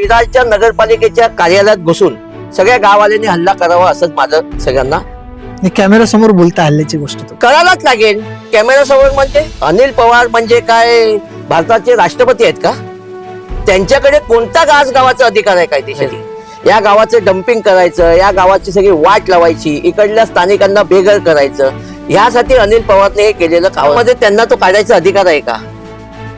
विरारच्या नगरपालिकेच्या कार्यालयात घुसून सगळ्या गाववाल्यांनी हल्ला करावा असंच माझं सगळ्यांना कॅमेरा समोर बोलता हल्ल्याची गोष्ट करायलाच लागेल. कॅमेरा समोर म्हणजे अनिल पवार म्हणजे काय? भारताचे राष्ट्रपती आहेत का? त्यांच्याकडे कोणता गाज गावाचा अधिकार आहे कायदेशीर? या गावाचं डम्पिंग करायचं या गावाची सगळी वाट लावायची इकडल्या स्थानिकांना बेघर करायचं ह्यासाठी अनिल पवारने हे केलेलं कामामध्ये त्यांना तो काढायचा अधिकार आहे का?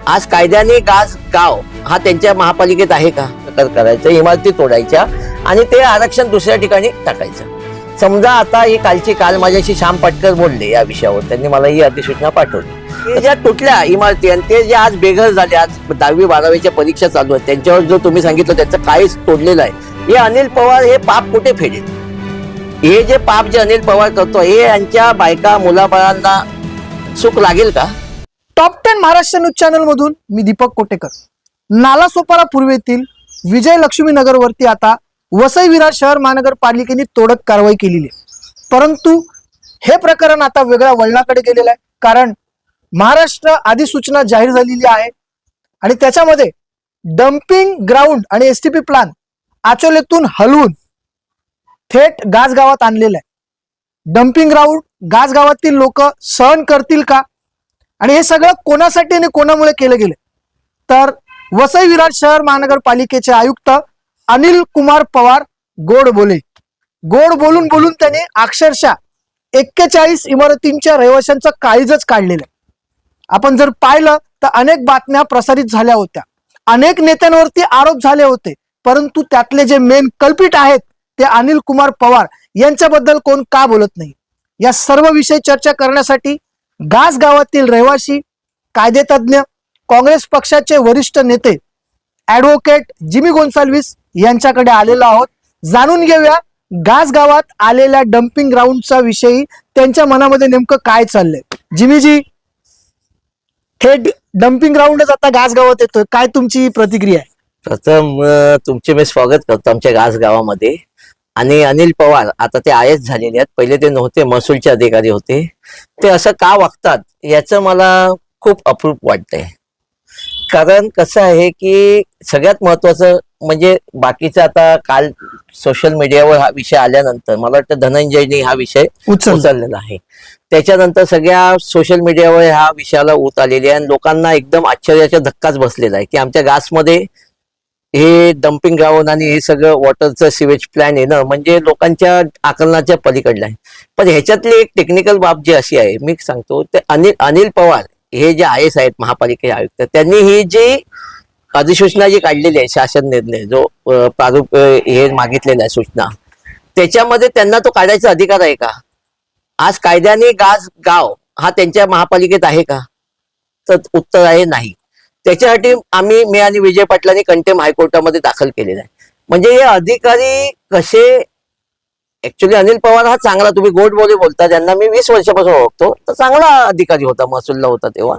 आज कायद्याने गाज गाव हा त्यांच्या महापालिकेत आहे का? तर करायचं इमारती तोडायच्या आणि ते आरक्षण दुसऱ्या ठिकाणी टाकायचं. समजा आता ही कालची काल माझ्याशी श्याम पाटकर बोलले या विषयावर त्यांनी मला ही अधिसूचना पाठवली. ज्या तुटल्या इमारती आणि ते जे आज बेघर झाले आज दहावी बारावीच्या परीक्षा चालू आहेत त्यांच्यावर जो तुम्ही सांगितलं त्याचं काहीच तोडलेलं आहे. हे अनिल पवार हे पाप कुठे फेडेल हे जे पाप जे अनिल पवार करतो हे यांच्या बायका मुलाबाळांना सुख लागेल का? Top ten Maharashtra news channel मधून मी दीपक कोटेकर. नालासोपारा पूर्वेतील विजय लक्ष्मी नगरवरती आता वसई विरार शहर महानगरपालिकेने तोडक कारवाई केलेली आहे. परंतु हे प्रकरण आता वेगळ्या वळणाकडे गेलेलं आहे. कारण महाराष्ट्र अधिसूचना जाहीर झालेली आहे. आणि त्याच्यामध्ये डम्पिंग ग्राउंड आणि एस टी पी प्लान आचोलेतून हलवून थेट गाजगावात आणलेलं आहे. डम्पिंग ग्राउंड गाजगावातील लोक सहन करतील का? आणि हे सगळं कोणासाठी आणि कोणामुळे केलं गेलं? तर वसई विरार शहर महानगरपालिकेचे आयुक्त अनिल कुमार पवार गोड बोले. गोड बोलून बोलून त्याने अक्षरशः एक्केचाळीस इमारतींच्या रहिवाशांचं काळीजच काढलेलं. आहे. आपण जर पाहिलं तर अनेक बातम्या प्रसारित झाल्या होत्या. अनेक नेत्यांवरती आरोप झाले होते. परंतु त्यातले जे मेन कल्पित आहेत ते अनिल कुमार पवार यांच्याबद्दल कोण का बोलत नाही? या सर्व विषय चर्चा करण्यासाठी गास गावातील रहिवासी कायदेतज्ञ काँग्रेस पक्षाचे वरिष्ठ नेते ऍडव्होकेट जिमी गोन्साल्विस यांच्याकडे आलेलो आहोत. जाणून घेऊया गास गावात आलेल्या डम्पिंग ग्राउंडचा विषयी त्यांच्या मनामध्ये नेमकं काय चाललंय? जिमीजी थेट डम्पिंग ग्राउंडच आता गास गावात येतोय. काय तुमची प्रतिक्रिया आहे? प्रथम तुमचे मी स्वागत करतो आमच्या गास गावामध्ये. आणि अनिल पवार आता ते आय झालेले आहेत. पहिले ते नव्हते महसूलचे अधिकारी होते. ते असं का वागतात याचं मला खूप अप्रूप वाटतंय. कारण कसं आहे की सगळ्यात महत्वाचं म्हणजे बाकीचं आता काल सोशल मीडियावर हा विषय आल्यानंतर मला वाटतं धनंजयनी हा विषय उचल उचललेला आहे. त्याच्यानंतर सगळ्या सोशल मीडियावर ह्या विषयाला ऊत आलेली आहे आणि लोकांना एकदम आश्चर्याचा धक्काच बसलेला आहे की आमच्या गासमध्ये हे डम्पिंग ग्राउंड आणि हे सगळं वॉटरचं सिवेज प्लॅन येणं म्हणजे लोकांच्या आकलनाच्या पलीकडलं आहे. पण ह्याच्यातली एक टेक्निकल बाब जी अशी आहे मी सांगतो ते अनिल अनिल पवार हे जे आय एस आहेत महापालिके आयुक्त त्यांनी ही जी अधिसूचना जी काढलेली आहे शासन निर्णय जो प्रारूप हे मागितलेला आहे सूचना त्याच्यामध्ये त्यांना तो काढायचा अधिकार आहे का? आज कायद्याने गाज गाव हा त्यांच्या महापालिकेत आहे का? तर उत्तर आहे नाही. त्याच्यासाठी आम्ही मी आणि विजय पाटलांनी कंटेम हायकोर्टामध्ये दाखल केलेला आहे. म्हणजे हे अधिकारी कसे ऍक्च्युली अनिल पवार हा चांगला तुम्ही गोड बोली बोलता ज्यांना मी वीस वर्षापासून ओळखतो तर चांगला अधिकारी होता महसूलला होता तेव्हा.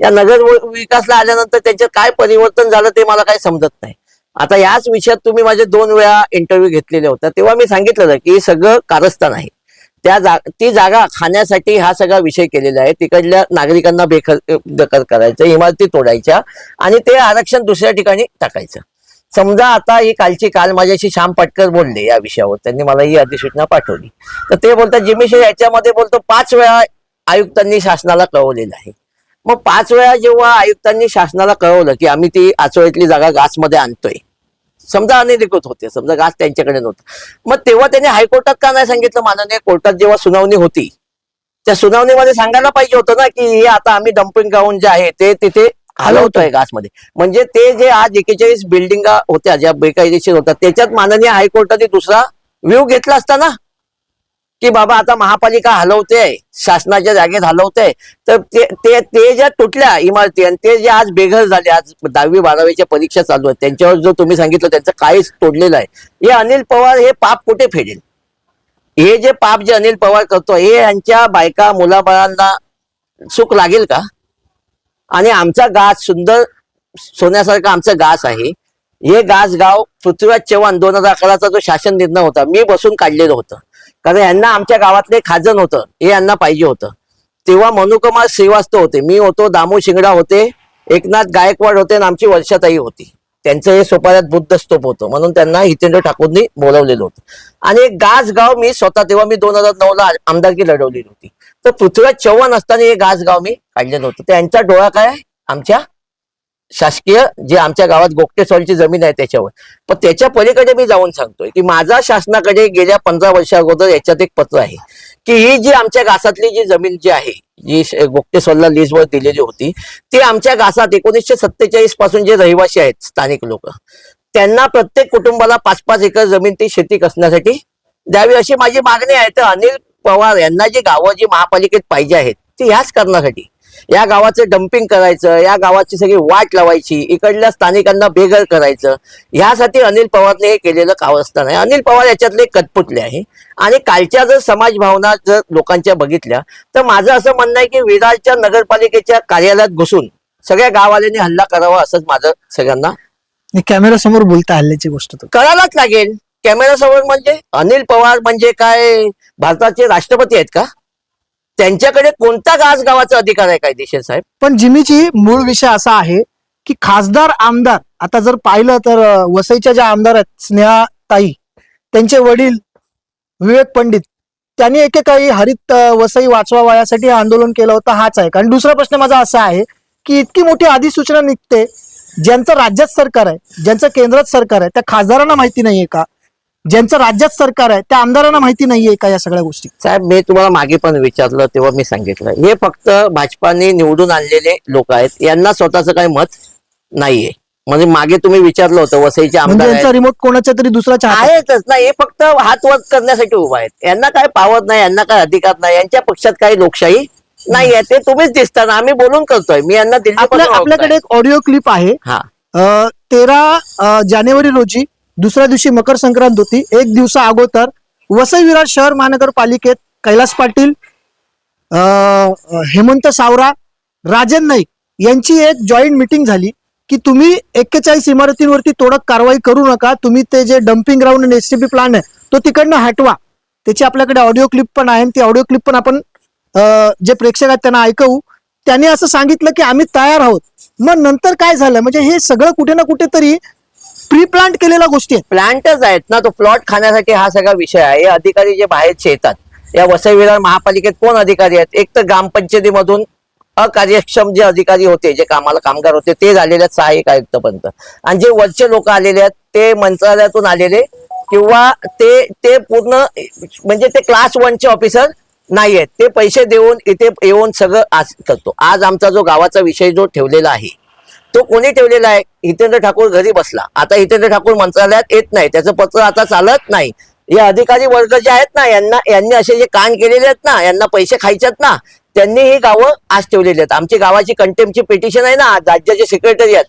या नगर विकासला आल्यानंतर त्याच्यात काय परिवर्तन झालं ते मला काही समजत नाही. आता याच विषयात तुम्ही माझे दोन वेळा इंटरव्ह्यू घेतलेले होता. तेव्हा मी सांगितलं की सगळं कारस्थान आहे. त्या जा ती जागा खाण्यासाठी हा सगळा विषय केलेला आहे. तिकडल्या नागरिकांना बेखर दखल करायचं इमारती तोडायच्या आणि ते आरक्षण दुसऱ्या ठिकाणी टाकायचं. समजा आता ही कालची काल माझ्याशी श्याम पाटकर बोलले या विषयावर. त्यांनी मला ही अधिसूचना पाठवली. तर ते बोलतात जिमिशी याच्यामध्ये बोलतो पाच वेळा आयुक्तांनी शासनाला कळवलेलं आहे. मग पाच वेळा जेव्हा आयुक्तांनी शासनाला कळवलं की आम्ही ती आचोळीतली जागा गासमध्ये आणतोय. समजा अनधिकृत होते समजा गास त्यांच्याकडे नव्हतं. मग तेव्हा त्यांनी हायकोर्टात का नाही सांगितलं? माननीय कोर्टात जेव्हा सुनावणी होती. त्या सुनावणीमध्ये सांगायला पाहिजे होतं ना की हे आता आम्ही डम्पिंग ग्राउंड जे आहे ते तिथे हलवतोय गासमध्ये म्हणजे ते जे आज एकेचाळीस बिल्डिंगा होत्या ज्या बेकायदेशीर होत्या त्याच्यात माननीय हायकोर्टाने दुसरा व्ह्यू घेतला असता ना? की बाबा आता महापालिका हलवते शासनाच्या जागेत हलवते तर ते ते ते ज्या तुटल्या इमारती आणि ते जे आज बेघर झाले आज दहावी बारावीच्या परीक्षा चालू आहेत त्यांच्यावर जो तुम्ही सांगितलं त्यांचं काहीच तोडलेलं आहे. हे अनिल पवार हे पाप कुठे फेडेल? हे जे पाप जे अनिल पवार करतो हे यांच्या बायका मुलाबाळांना सुख लागेल का? आणि आमचा गास सुंदर सोन्यासारखा आमचा गास आहे. हे गास गाव पृथ्वीराज चव्हाण दोन हजार अकराचा जो शासन निर्णय होता मी बसून काढलेलं होतं. कारण यांना आमच्या गावातले खाजन होतं हे यांना पाहिजे होतं. तेव्हा मनुकुमार श्रीवास्तव होते. मी होतो दामू शिंगडा होते एकनाथ गायकवाड होते आणि आमची वर्षाताई होती. त्यांचं हे सोपाऱ्यात बुद्ध स्तूप होतं. म्हणून त्यांना हितेंद्र ठाकूरनी बोलवलेलं होतं. आणि एक मी स्वतः तेव्हा मी दोन हजार नऊ ला आमदारकी लढवलेली होती. तर पृथ्वीराज चव्हाण असताना हे गासगाव मी काढलेलं होतं. त्यांचा डोळा काय आमच्या शासकीय जे आमच्या गावात गोगटेसॉलची जमीन आहे त्याच्यावर. पण त्याच्या पलीकडे मी जाऊन सांगतोय की माझा शासनाकडे गेल्या पंधरा वर्षा अगोदर याच्यात एक पत्र आहे. की ही जी आमच्या गासातली जी जमीन जी आहे जी श- सल्ला लीजवर दिलेली होती ती आमच्या गासात एकोणीसशे सत्तेचाळीसपासून जे रहिवासी आहेत स्थानिक लोक त्यांना प्रत्येक कुटुंबाला पाच पाच एकर जमीन ती शेती कसण्यासाठी द्यावी अशी माझी मागणी आहे. तर अनिल पवार यांना जी गावं जी महापालिकेत पाहिजे आहेत ती ह्याच कारणासाठी या गावाचं डम्पिंग करायचं या गावाची सगळी वाट लावायची इकडल्या स्थानिकांना बेघर करायचं. ह्यासाठी अनिल पवारने हे केलेलं कावस्तान आहे. अनिल पवार याच्यातले कटपुटले आहे. आणि कालच्या जर समाज भावना जर लोकांच्या बघितल्या तर माझं असं म्हणणं आहे की विरारच्या नगरपालिकेच्या कार्यालयात घुसून सगळ्या गाववाल्यांनी हल्ला करावा असंच माझं सगळ्यांना कॅमेरा समोर बोलता हल्ल्याची गोष्ट करायलाच लागेल. कॅमेरासमोर म्हणजे अनिल पवार म्हणजे काय? भारताचे राष्ट्रपती आहेत का? त्यांच्याकडे कोणता गाज गावाचा अधिकार आहे कायदेशीर साहेब? पण जिमीची मूळ विषय असा आहे की खासदार आमदार आता जर पाहिलं तर वसईच्या ज्या आमदार आहेत स्नेहा ताई त्यांचे वडील विवेक पंडित त्यांनी एकेकाळी हरित वसई वाचवा यासाठी आंदोलन केलं होतं हाच आहे. कारण दुसरा प्रश्न माझा असा आहे की इतकी मोठी अधिसूचना निघते ज्यांचं राज्यात सरकार आहे ज्यांचं केंद्रात सरकार आहे त्या खासदारांना माहिती नाहीये का? ज्यांचं राज्यात सरकार आहे त्या आमदारांना माहिती नाहीये का या सगळ्या गोष्टी? साहेब मी तुम्हाला मागे पण विचारलं तेव्हा मी सांगितलं. हे फक्त भाजपाने निवडून आणलेले लोक आहेत. यांना स्वतःचं काही मत नाहीये. म्हणजे मागे तुम्ही विचारलं होतं वसईचे म्हणजे आमदार यांचा आहेत. रिमोट कोणाच्या तरी दुसऱ्याच्या हातात? आहे. आहेतच. ना हे फक्त हात वर करण्यासाठी उभा आहेत. यांना काय पावत नाही यांना काय अधिकार नाही यांच्या पक्षात काही लोकशाही नाही आहे ते तुम्हीच दिसताना आम्ही बोलून करतोय. मी यांना आपल्या आपल्याकडे. एक ऑडिओ क्लिप आहे. हा. तेरा जानेवारी रोजी दुसऱ्या दिवशी मकर संक्रांत होती. एक दिवसा अगोदर वसई विरार शहर महानगरपालिकेत कैलास पाटील हेमंत सावरा राजन नाईक यांची एक जॉईंट मिटिंग झाली की तुम्ही एक्केचाळीस इमारतींवरती तोडक कारवाई करू नका. तुम्ही ते जे डम्पिंग ग्राउंड आणि बी प्लान आहे तो तिकडनं हटवा. त्याची आपल्याकडे ऑडिओ क्लिप पण आहे आणि ती ऑडिओ क्लिप पण आपण जे प्रेक्षक आहेत त्यांना ऐकवू. त्यांनी असं सांगितलं की आम्ही तयार आहोत. मग नंतर काय झालं? म्हणजे हे सगळं कुठे ना कुठेतरी प्री प्लांट केलेल्या गोष्टी आहेत. प्लांटच आहेत ना तो प्लॉट खाण्यासाठी हा सगळा विषय आहे. हे अधिकारी जे बाहेरचे येतात या वसई विरार महापालिकेत कोण अधिकारी आहेत? एक तर ग्रामपंचायतीमधून अकार्यक्षम जे अधिकारी होते जे कामाला कामगार होते ते झालेले आहेत सहाय्यक आयुक्तपर्यंत आणि जे वरचे लोक आलेले आहेत ते मंत्रालयातून आलेले किंवा ते ते पूर्ण म्हणजे ते क्लास वनचे ऑफिसर नाही आहेत. ते पैसे देऊन इथे येऊन सगळं आज करतो. आज आमचा जो गावाचा विषय जो ठेवलेला आहे तो कोणी ठेवलेला आहे? हितेंद्र ठाकूर घरी बसला. आता हितेंद्र ठाकूर मंत्रालयात येत नाही. त्याचं पत्र आता चालत नाही. हे अधिकारी वर्ग जे आहेत ना यांना यांनी असे जे कान केलेले आहेत ना यांना पैसे खायचे आहेत ना त्यांनी ही गावं आज ठेवलेली आहेत. आमची गावाची कंटेमची पिटिशन आहे ना राज्याचे सेक्रेटरी आहेत.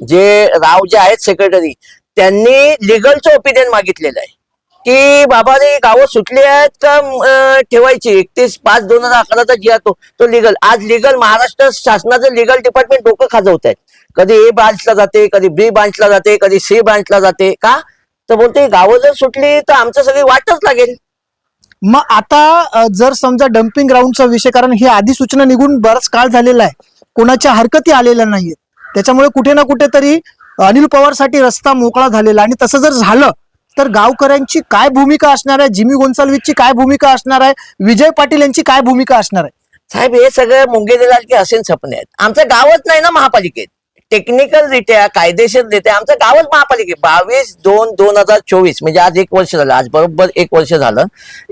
जे राव जे आहेत सेक्रेटरी त्यांनी लिगलचं ओपिनियन मागितलेलं आहे. की बाबा रे गावं सुटली आहेत का ठेवायची? एकतीस पाच दोन हजार अकराचा जी आहे तो तो लिगल आज लिगल महाराष्ट्र शासनाचं लिगल डिपार्टमेंट डोकं खाजवत आहेत. कधी ए ब्रांचला जाते कधी बी ब्रांचला जाते कधी सी ब्रांचला जाते का? तर बोलते गावं जर सुटली तर आमचं सगळी वाटच लागेल. मग आता जर समजा डम्पिंग ग्राउंडचा विषय कारण ही आधी सूचना निघून बराच काळ झालेला आहे. कोणाच्या हरकती आलेल्या नाहीयेत. त्याच्यामुळे कुठे ना कुठेतरी अनिल पवारसाठी रस्ता मोकळा झालेला आणि तसं जर झालं तर गावकऱ्यांची काय भूमिका असणार आहे? जिमी गोन्साल्विसची काय भूमिका असणार आहे? विजय पाटील यांची काय भूमिका असणार आहे? साहेब हे सगळं मुंगेरीलाल की असे सपने आहेत. आमचं गावच नाही ना महापालिकेत. टेक्निकल रित्या आमचं गावच महापालिके बावीस दोन दोन हजार चोवीस म्हणजे आज एक वर्ष झालं आज बरोबर एक वर्ष झालं.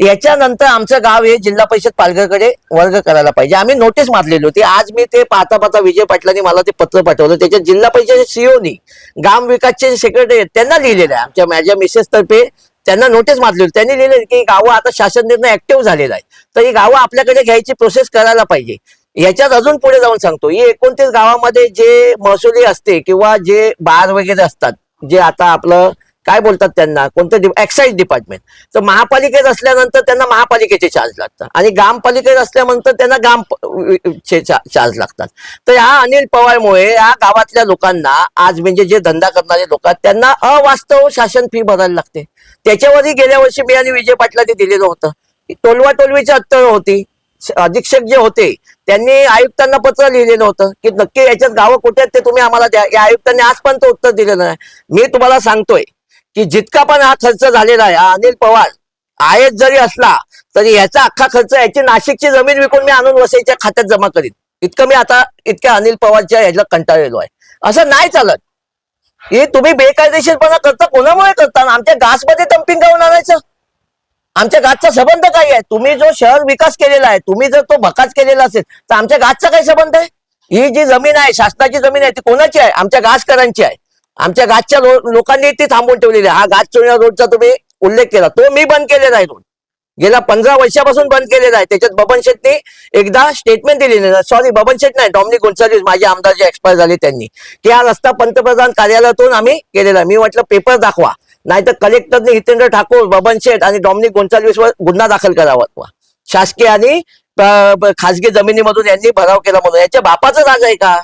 याच्यानंतर आमचं गाव हे जिल्हा परिषद पालघरकडे वर्ग करायला पाहिजे. आम्ही नोटीस मारलेली होती. आज मी ते पाहता पाहता विजय पाटलांनी मला ते पत्र पाठवलं. त्याच्यात जिल्हा परिषद सीओनी ग्राम विकासचे सेक्रेटरी त्यांना लिहिलेलं आहे. आमच्या माझ्या मिसेस तर्फे त्यांना नोटीस मारली होती. त्यांनी लिहिले की गावं आता शासन निर्णय ऍक्टिव्ह झालेला आहे. तर ही गावं आपल्याकडे घ्यायची प्रोसेस करायला पाहिजे. याच्यात अजून पुढे जाऊन सांगतो. हे एकोणतीस गावामध्ये जे महसुली असते किंवा जे बार वगैरे असतात जे आता आपलं काय बोलतात त्यांना? कोणतं एक्साईज डिपार्टमेंट तर महापालिकेत असल्यानंतर त्यांना महापालिकेचे चार्ज लागतात. आणि ग्रामपालिकेत असल्यानंतर त्यांना ग्राम चे चार्ज लागतात. तर ह्या अनिल पवारमुळे या गावातल्या लोकांना आज म्हणजे जे धंदा करणारे लोक आहेत त्यांना अवास्तव शासन फी भरायला लागते. त्याच्यावरही गेल्या वर्षी मी आणि विजय पाटलांनी दिलेलं होतं. टोलवा टोलवीची अत्तळ होती. अधीक्षक जे होते त्यांनी आयुक्तांना पत्र लिहिलेलं होतं की नक्की याच्यात गावं कुठे आहेत ते तुम्ही आम्हाला द्या. या आयुक्तांनी आजपर्यंत उत्तर दिलेलं नाही. मी तुम्हाला सांगतोय की जितका पण हा खर्च झालेला आहे हा अनिल पवार आयत जरी असला तरी ह्याचा अख्खा खर्च याची नाशिकची जमीन विकून मी आणून वसईच्या खात्यात जमा करीन. इतकं मी आता इतक्या अनिल पवारच्या याला कंटाळलेलो आहे. असं नाही चालत. हे तुम्ही बेकायदेशीरपणा करता कोणामुळे करता? आमच्या घासमध्ये डम्पिंग करून आणायचं? आमच्या गाठचा संबंध काय आहे? तुम्ही जो शहर विकास केलेला आहे तुम्ही जर तो भकास केलेला असेल तर आमच्या गाठचा काय संबंध आहे? ही जी जमीन आहे शासनाची जमीन आहे ती कोणाची आहे? आमच्या गासकरांची आहे. आमच्या गाठच्या लोकांनी ती थांबवून ठेवलेली आहे. हा घाट चोळीला रोडचा तुम्ही उल्लेख केला. तो मी बंद केलेला आहे रोड. गेल्या पंधरा वर्षापासून बंद केलेला आहे. त्याच्यात बबन शेटने एकदा स्टेटमेंट दिलेली सॉरी बबन शेट नाही डॉमनी गोन्साल्विस माझे आमदार जे एक्सपायर झाले त्यांनी. की हा रस्ता पंतप्रधान कार्यालयातून आम्ही केलेला आहे. मी म्हटलं पेपर दाखवा. नाहीतर कलेक्टरने हितेंद्र ठाकूर बबन शेठ आणि डॉमिनिक गोन्साल्विस वर गुन्हा दाखल करावा. शासकीय आणि खासगी जमिनीमधून यांनी भराव केला म्हणून. याच्या बापाचं राज आहे का?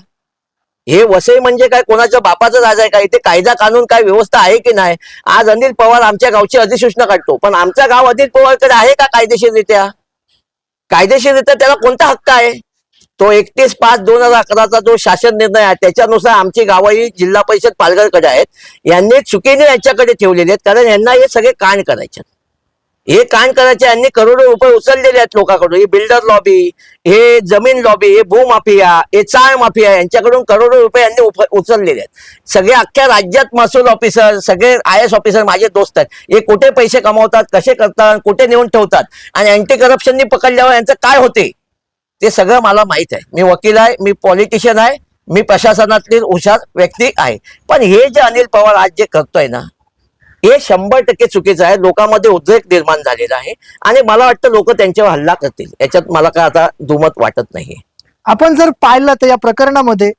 हे वसई म्हणजे काय? कोणाच्या बापाचं राज आहे का? इथे कायदा कानून काय व्यवस्था आहे की नाही? आज अनिल पवार आमच्या गावची अधिसूचना काढतो. पण आमचा गाव अनिल पवारकडे आहे का कायदेशीररित्या? कायदेशीररित्या त्याला कोणता हक्क आहे? तो एकतीस पाच दोन हजार अकराचा जो शासन निर्णय आहे त्याच्यानुसार आमची गावं ही जिल्हा परिषद पालघरकडे आहेत. यांनी चुकीने यांच्याकडे ठेवलेले आहेत कारण यांना हे सगळे कांड करायचे हे कांड करायचे यांनी करोडो रुपये उचललेले आहेत लोकांकडून. ही बिल्डर लॉबी हे जमीन लॉबी हे भूमाफिया हे चाळ माफिया यांच्याकडून करोडो रुपये यांनी उचललेले आहेत. सगळे अख्ख्या राज्यात महसूल ऑफिसर सगळे आय एस ऑफिसर माझे दोस्त आहेत. हे कुठे पैसे कमावतात कसे करतात कुठे नेऊन ठेवतात? आणि अँटी करप्शननी पकडल्यावर यांचं काय होते? ते सगळं मला माहीत आहे. मी वकील आहे मी पॉलिटिशियन आहे मी प्रशासनातील हुशार व्यक्ती आहे. पण हे जे अनिल पवार आज जे करतोय ना हे शंभर टक्के चुकीचं आहे. लोकांमध्ये उद्रेक निर्माण झालेला आहे. आणि मला वाटतं लोक त्यांच्यावर हल्ला करतील. याच्यात मला काय आता दुमत वाटत नाही आपण जर पाहिलं तर या प्रकरणामध्ये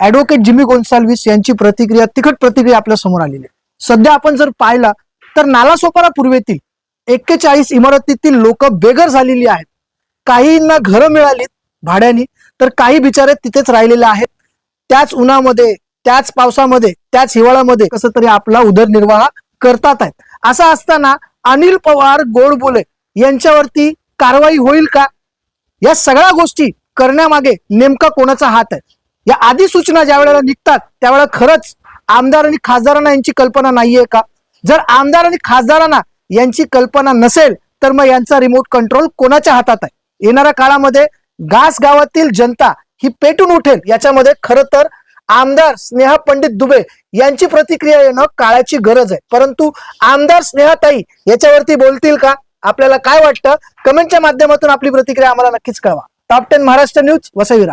ऍडव्होकेट जिमी गोन्साल्विस यांची प्रतिक्रिया तिखट प्रतिक्रिया आपल्यासमोर आलेली आहे. सध्या आपण जर पाहिला तर नालासोपारा पूर्वेतील एक्केचाळीस इमारतीतील लोक बेघर झालेली आहेत. काहींना घरं मिळालीत भाड्याने तर काही बिचारे तिथेच राहिलेले आहेत. त्याच उन्हामध्ये त्याच पावसामध्ये त्याच हिवाळ्यामध्ये कसं तरी आपला उदरनिर्वाह करतात आहेत. असं असताना अनिल पवार गोड बोले यांच्यावरती कारवाई होईल का? या सगळ्या गोष्टी करण्यामागे नेमका कोणाचा हात आहे? या आधी सूचना ज्या वेळेला निघतात त्यावेळेला खरंच आमदार आणि खासदारांना यांची कल्पना नाहीये का? जर आमदार आणि खासदारांना यांची कल्पना नसेल तर मग यांचा रिमोट कंट्रोल कोणाच्या हातात आहे? येणाऱ्या काळामध्ये घास गावातील जनता ही पेटून उठेल याच्यामध्ये खरं तर आमदार स्नेहा पंडित दुबे यांची प्रतिक्रिया येणं काळाची गरज आहे. परंतु आमदार स्नेहाताई याच्यावरती बोलतील का? आपल्याला काय वाटतं? कमेंटच्या माध्यमातून आपली प्रतिक्रिया आम्हाला नक्कीच कळवा. Top ten Maharashtra news Vasai